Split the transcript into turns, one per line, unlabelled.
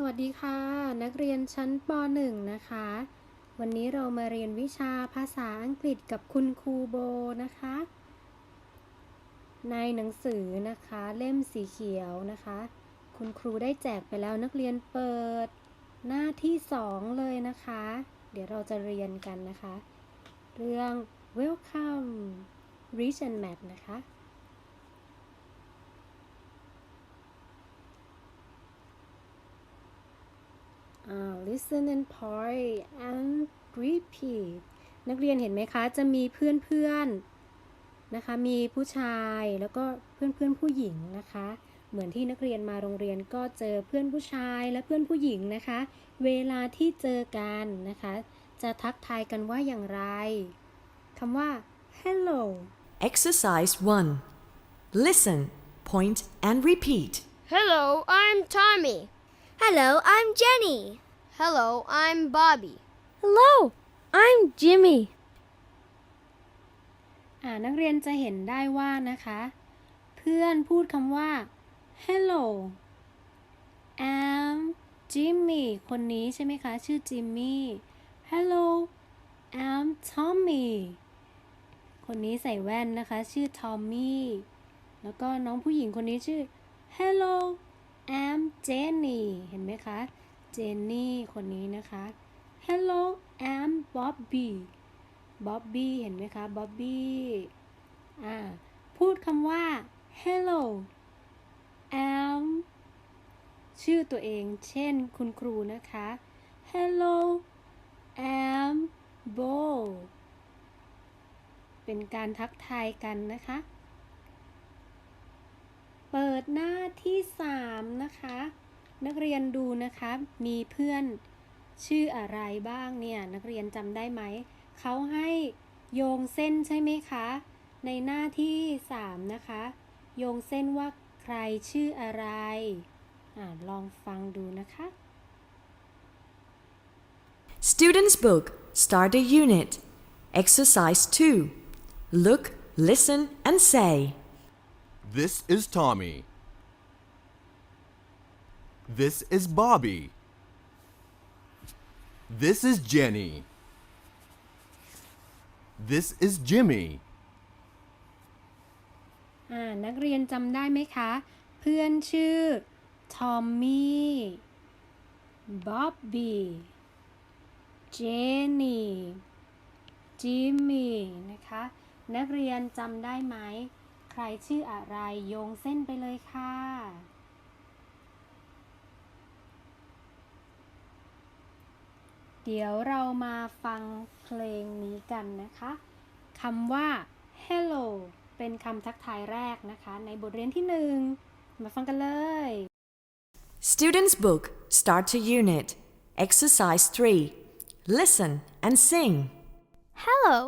สวัสดีค่ะ นักเรียนชั้นป .1 นะคะ วันนี้เรามาเรียนวิชาภาษาอังกฤษกับคุณครูโบนะคะ ในหนังสือนะคะเล่มสีเขียวนะคะ คุณครูได้แจกไปแล้วนักเรียนเปิดหน้าที่ 2 เลยนะคะ เดี๋ยวเราจะเรียนกันนะคะ เรื่อง welcome reach and map นะคะ listen and point and repeat นักเรียนเห็นไหมคะ จะมีเพื่อนๆนะคะ มีผู้ชายแล้วก็เพื่อนๆผู้หญิงนะคะ เหมือนที่นักเรียนมาโรงเรียนก็เจอเพื่อนผู้ชายและเพื่อนผู้หญิงนะคะ เวลาที่เจอกันนะคะ จะทักทายกันว่าอย่างไรคำว่า hello
Exercise 1. Listen, point, and repeat.
Hello, I'm Tommy.
Hello, I'm Jenny.
Hello, I'm Bobby.
Hello, I'm Jimmy.
อ่านักเรียนจะเห็นได้ว่านะคะ เพื่อนพูดคำว่า hello I'm Jimmy คนนี้ใช่ไหมคะ ชื่อจิมมี่ hello I'm Tommy คนนี้ใส่แว่นนะคะ ชื่อทอมมี่แล้วก็น้องผู้หญิงคนนี้ชื่อ hello I'm Jenny เห็นไหมคะเจนนี่คนนี้นะคะ hello I'm Bobby บ๊อบบี้เห็นไหมคะบ๊อบบี้อ่า พูดคำว่า hello am ชื่อตัวเอง เช่น คุณครูนะคะ hello am Bo เป็นการทักทายกันนะคะ เปิดหน้าที่ 3 นะคะ นักเรียนดูนะคะ มีเพื่อนชื่ออะไรบ้างเนี่ย นักเรียนจำได้ไหม เขาให้โยงเส้นใช่ไหมคะ ในหน้าที่ 3 นะคะ โยงเส้นว่าใครชื่ออะไรอ่าลองฟังดูนะคะ
Student's Book, Start a Unit. Exercise 2. Look, listen, and say.
This is Tommy. This is Bobby. This is Jenny. This is Jimmy.
อ่านักเรียนจำได้ไหมคะ เพื่อนชื่อทอมมี่บ๊อบบี้เจนนี่จิมมี่นะคะ นักเรียนจำได้ไหม ใครชื่ออะไรโยงเส้นไปเลยค่ะ เดี๋ยวเรามาฟังเพลงนี้กันนะคะคำว่า hello เป็นคำทักทายแรกนะคะ ในบทเรียนที่หนึ่งมาฟังกันเลย
Student's Book, Start a Unit. Exercise 3. Listen and sing.
Hello,